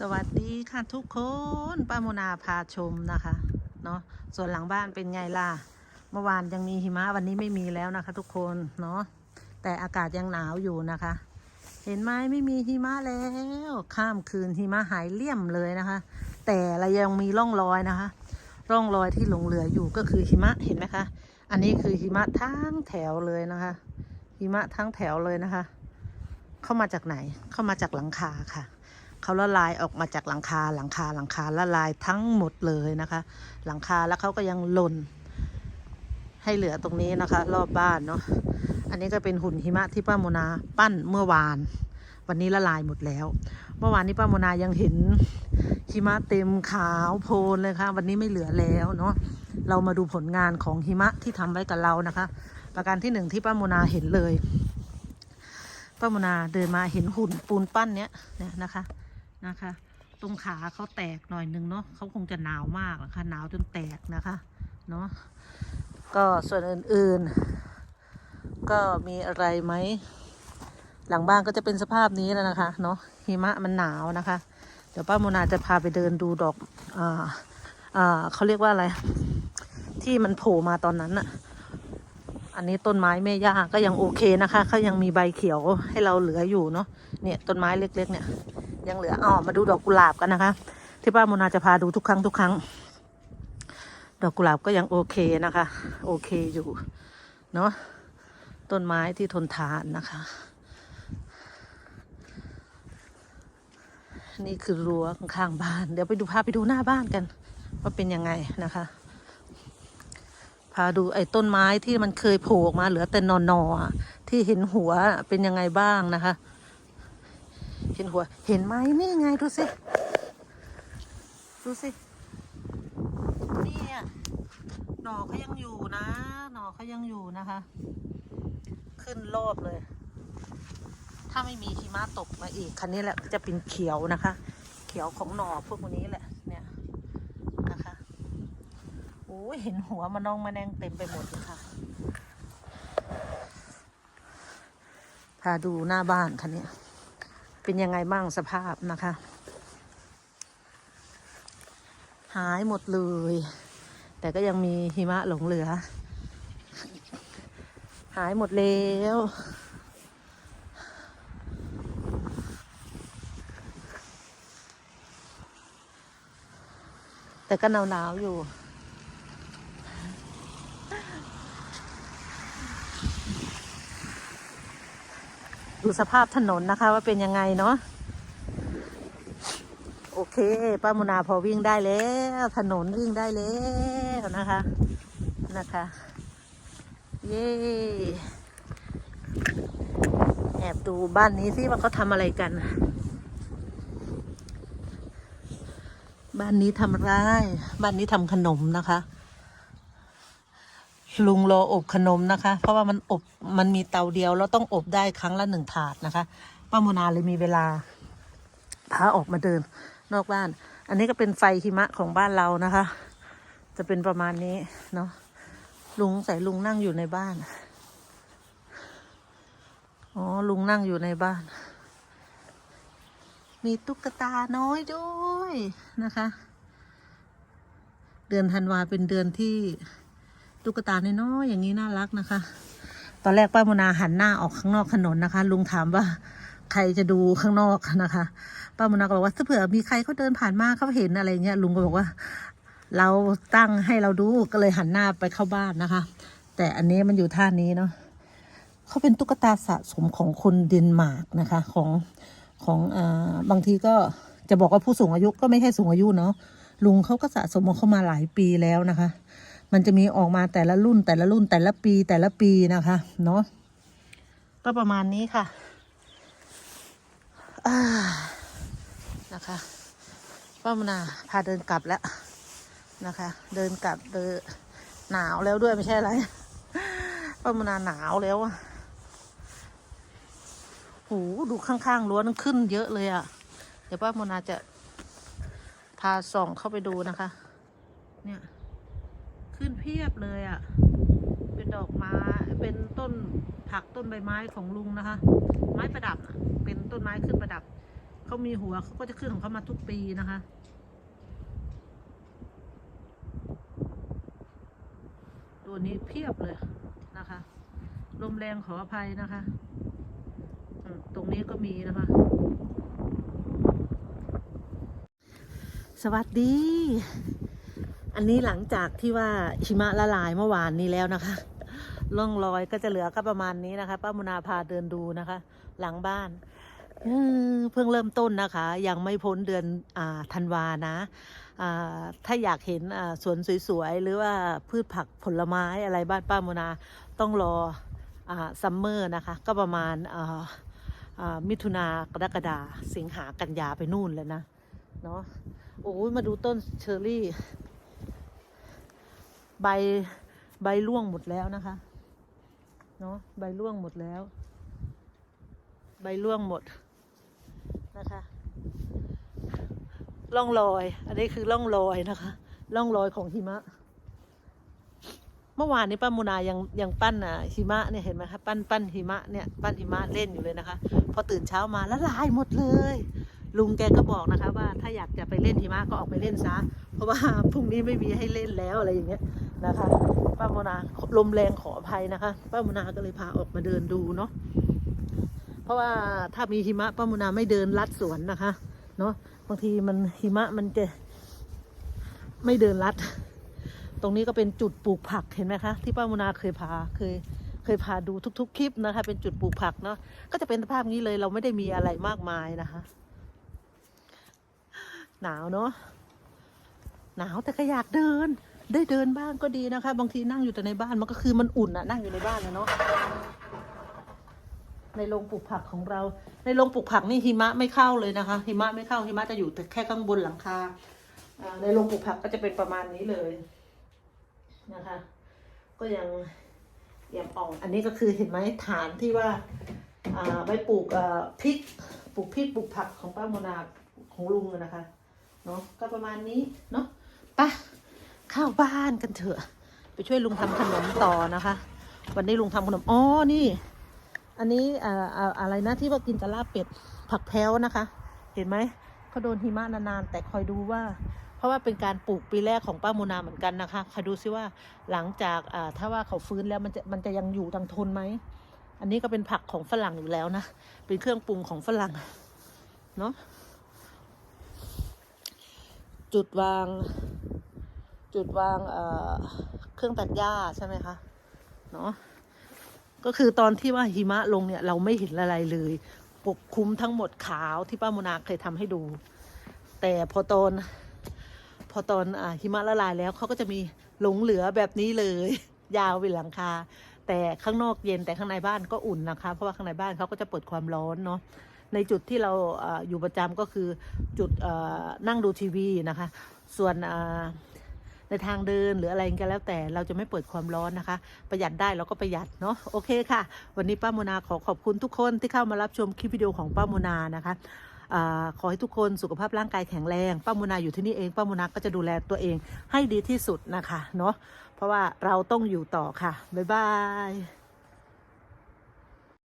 สวัสดีค่ะทุกคนป้าโมนาพาชมนะคะเนาะส่วนหลังบ้านเป็นไงล่ะ เมื่อวานยังมีหิมะวันนี้ไม่มีแล้วนะคะ ทุกคนเนาะแต่อากาศยังหนาวอยู่นะคะ เห็นไหมไม่มีหิมะแล้ว ข้ามคืนหิมะหายเลี่ยมเลยนะคะ แต่เรายังมีร่องรอยนะคะ ร่องรอยที่หลงเหลืออยู่ก็คือหิมะเห็นไหมคะอันนี้คือหิมะทั้งแถวเลยนะคะหิมะทั้งแถวเลยนะคะ เข้ามาจากไหนเข้ามาจากหลังคาค่ะ เขาละลายออกมาจากหลังคาหลังคาหลังคาละลายทั้งหมดเลยนะคะ หลังคาแล้วเขาก็ยังหล่นให้เหลือตรงนี้นะคะ รอบบ้านเนาะอันนี้ก็เป็นหุ่นหิมะที่ป้าโมนาปั้นเมื่อวาน วันนี้ละลายหมดแล้ว เมื่อวานนี้ป้าโมนายังเห็นหิมะเต็มขาวโพลนเลยค่ะ วันนี้ไม่เหลือแล้วเนาะเรามาดูผลงานของหิมะที่ทำไว้กับเรานะคะ ประการที่หนึ่งที่ป้าโมนาเห็นเลยป้าโมนาเดินมาเห็นหุ่นปูนปั้นเนี้ยเนี่ยนะคะ นะคะ ตรงขาเขาแตกหน่อยนึงเนาะเขาคงจะหนาวมากนะคะหนาวจนแตกนะคะเนาะก็ส่วนอื่นๆ ก็มีอะไรไหม หลังบ้านก็จะเป็นสภาพนี้แล้วนะคะเนาะหิมะมันหนาวนะคะ เดี๋ยวป้าโมนาจะพาไปเดินดูดอกอ่าอ่าเขาเรียกว่าอะไร ที่มันโผล่มาตอนนั้นอะอันนี้ต้นไม้แม่ย่าก็ยังโอเคนะคะเขายังมีใบเขียวให้เราเหลืออยู่เนาะเนี่ยต้นไม้เล็ก ๆ เนี่ย ยังเหลืออ๋อมาดูดอกกุหลาบกันนะคะ ที่ป้าโมนาจะพาดูทุกครั้งทุกครั้ง ดอกกุหลาบก็ยังโอเคนะคะ โอเคอยู่เนาะต้นไม้ที่ทนทานนะคะ นี่คือรั้วข้างบ้าน เดี๋ยวไปดูพาไปดูหน้าบ้านกัน ว่าเป็นยังไงนะคะ พาดูไอ้ต้นไม้ที่มันเคยโผล่ออกมาเหลือแต่นอนๆอที่เห็นหัวเป็นยังไงบ้างนะคะ เห็นหัว เห็นไหมนี่ไงดูสิ ดูสิเนี่ยหน่อเขายังอยู่นะ หน่อเขายังอยู่นะคะ ขึ้นรอบเลย ถ้าไม่มีหิมะตกมาอีก คันนี้แหละจะเป็นเขียวนะคะ เขียวของหน่อพวกนี้แหละ เนี่ยนะคะโอ้ยเห็นหัวมันนองมาแนงเต็มไปหมดเลยค่ะพาดูหน้าบ้านคันนี้ เป็นยังไงบ้างสภาพนะคะ หายหมดเลย แต่ก็ยังมีหิมะหลงเหลือ หายหมดแล้วแต่ก็หนาวๆอยู่ ดูสภาพถนนนะคะ ว่าเป็นยังไงเนาะโอเคป้ามุนาพอวิ่งได้แล้ว ถนนวิ่งได้แล้วนะคะนะคะ เย้แอบดูบ้านนี้สิว่าเขาทำอะไรกัน บ้านนี้ทำไรบ้านนี้ทำขนมนะคะ ลุงรออบขนมนะคะ เพราะว่ามันอบมันมีเตาเดียวแล้วต้องอบได้ครั้งละหนึ่งถาดนะคะป้าโมนาเลยมีเวลาพาออกมาเดินนอกบ้าน อันนี้ก็เป็นไฟหิมะของบ้านเรานะคะ จะเป็นประมาณนี้เนาะลุงใส่ลุงนั่งอยู่ในบ้านอ๋อลุงนั่งอยู่ในบ้าน มีตุ๊กตาน้อยด้วยนะคะ เดือนธันวาเป็นเดือนที่ ตุ๊กตาน้อยๆอย่างนี้น่ารักนะคะ ตอนแรกป้ามนาหันหน้าออกข้างนอกถนนนะคะ ลุงถามว่าใครจะดูข้างนอกนะคะ ป้ามนาก็บอกว่าถ้าเผื่อมีใครเขาเดินผ่านมาเขาเห็นอะไรเงี้ยลุงก็บอกว่า เราตั้งให้เราดูก็เลยหันหน้าไปเข้าบ้านนะคะ แต่อันนี้มันอยู่ท่านี้เนาะเขาเป็นตุ๊กตาสะสมของคนเดนมาร์กนะคะ ของของอ่าบางทีก็จะบอกว่าผู้สูงอายุก็ไม่ใช่สูงอายุเนาะลุงเขาก็สะสมมาเข้ามาหลายปีแล้วนะคะ มันจะมีออกมาแต่ละรุ่นแต่ละรุ่นแต่ละปีแต่ละปีนะคะเนาะก็ประมาณนี้ค่ะนะคะป้ามนาพาเดินกลับแล้วนะคะ เดินกลับเดินหนาวแล้วด้วยไม่ใช่อะไรป้ามนาหนาวแล้วอะโหดูข้างๆรั้วนั้นขึ้นเยอะเลยอะ่ะ เดี๋ยวป้ามนาจะพาส่องเข้าไปดูนะคะ เนี่ย ขึ้นเพียบเลยอะ่ะ เป็นดอกไม้ เป็นต้นผักต้นใบไม้ของลุงนะคะ ไม้ประดับนะเป็นต้นไม้ขึ้นประดับ เขามีหัวเขาก็จะขึ้นของเขามาทุกปีนะคะ ตัวนี้เพียบเลยนะคะ ลมแรงขออภัยนะคะ ตรงนี้ก็มีนะคะ สวัสดี อันนี้หลังจากที่ว่าหิมะละลายเมื่อวานนี้แล้วนะคะล่องรอยก็จะเหลือก็ประมาณนี้นะคะป้ามุนาพาเดินดูนะคะ หลังบ้านเพิ่งเริ่มต้นนะคะ ยังไม่พ้นเดือนอธันวานะถ้าอยากเห็นสวนสวยๆ หรือว่าพืชผักผลไม้อะไรบ้านป้ามุนาต้องรอซัมเมอร์นะคะ ก็ประมาณมิถุนากรกฎาสิงหากันยาไปนู่นเลยนะ เนาะโอ้ยมาดูต้นเชอร์รี่ ใบใบร่วงหมดแล้วนะคะ เนาะใบร่วงหมดแล้ว ใบร่วงหมดนะคะร่องรอย อันนี้คือร่องรอยนะคะร่องรอยของหิมะ เมื่อวานนี้ป้ามูนายังยังปั้นอะหิมะเนี่ยเห็นไหมคะปั้นปั้นหิมะเนี่ยปั้นหิมะเล่นอยู่เลยนะคะ พอตื่นเช้ามาละลายหมดเลย ลุงแกก็บอกนะคะว่าถ้าอยากจะไปเล่นหิมะก็ออกไปเล่นซะเพราะว่าพรุ่งนี้ไม่มีให้เล่นแล้วอะไรอย่างเงี้ยนะคะป้าโมนาลมแรงขออภัยนะคะป้าโมนาก็เลยพาออกมาเดินดูเนาะเพราะว่าถ้ามีหิมะป้าโมนาไม่เดินลัดสวนนะคะเนาะบางทีมันหิมะมันจะไม่เดินลัด ตรงนี้ก็เป็นจุดปลูกผักเห็นไหมคะ ที่ป้าโมนาเคยพาเคยเคยพาดูทุก ๆ คลิปนะคะ เป็นจุดปลูกผักเนาะก็จะเป็นสภาพนี้เลยเราไม่ได้มีอะไรมากมายนะคะ หนาวเนาะหนาวแต่ก็อยากเดิน ได้เดินบ้างก็ดีนะคะ บางทีนั่งอยู่แต่ในบ้านมันก็คือมันอุ่นอะนั่งอยู่ในบ้านเนาะในโรงปลูกผักของเรา ในโรงปลูกผักนี่หิมะไม่เข้าเลยนะคะ หิมะไม่เข้าหิมะจะอยู่แต่แค่ข้างบนหลังคาในโรงปลูกผักก็จะเป็นประมาณนี้เลยนะคะ ก็ยังเอี่ยมอ่องอันนี้ก็คือเห็นไหมฐานที่ว่าไว้ปลูกพริกปลูกพริกปลูกผักของป้าโมนาของลุงนะคะ เนาะก็ประมาณนี้เนาะไปะเข้าบ้านกันเถอะ ไปช่วยลุงทำขนมต่อนะคะ วันนี้ลุงทำขนมอ๋อนี่ อันนี้อ่าอะไรนะที่ว่ากินกับลาเป็ดผักแพ้วนะคะ เห็นไหมเขาโดนหิมะนานๆแต่คอยดูว่า เพราะว่าเป็นการปลูกปีแรกของป้าโมนาเหมือนกันนะคะคอยดูซิว่าหลังจากอ่าถ้าว่าเขาฟื้นแล้วมันจะมันจะยังอยู่ทางทนไหมอันนี้ก็เป็นผักของฝรั่งอยู่แล้วนะ เป็นเครื่องปรุงของฝรั่งเนาะ จุดวาง จุดวางเเครื่องตัดหญ้าใช่ไหมคะเนาะก็คือตอนที่ว่าหิมะลงเนี่ย เราไม่เห็นอะไรเลย ปกคลุมทั้งหมดขาวที่ป้าโมนาเคยทำให้ดู แต่พอตอนพอตอนอหิมะละลายแล้วเขาก็จะมีหลงเหลือแบบนี้เลย ยาวเป็นหลังคา แต่ข้างนอกเย็นแต่ข้างในบ้านก็อุ่นนะคะ เพราะว่าข้างในบ้านเขาก็จะเปิดความร้อนเนาะ ในจุดที่เราออยู่ประจำก็คือจุดนั่งดูทีวีนะคะ ส่วนในทางเดินหรืออะไรก็แล้วแต่เราจะไม่เปิดความร้อนนะคะ ประหยัดได้เราก็ประหยัดเนาะโอเคค่ะ วันนี้ป้าโมนาขอขอบคุณทุกคนที่เข้ามารับชมคลิปวิดีโอของป้าโมนานะคะอขอให้ทุกคนสุขภาพร่างกายแข็งแรงป้าโมนาอยู่ที่นี่เองป้าโมนาก็จะดูแลตัวเองให้ดีที่สุดนะคะเนาะเพราะว่าเราต้องอยู่ต่อค่ะ บ๊ายบาย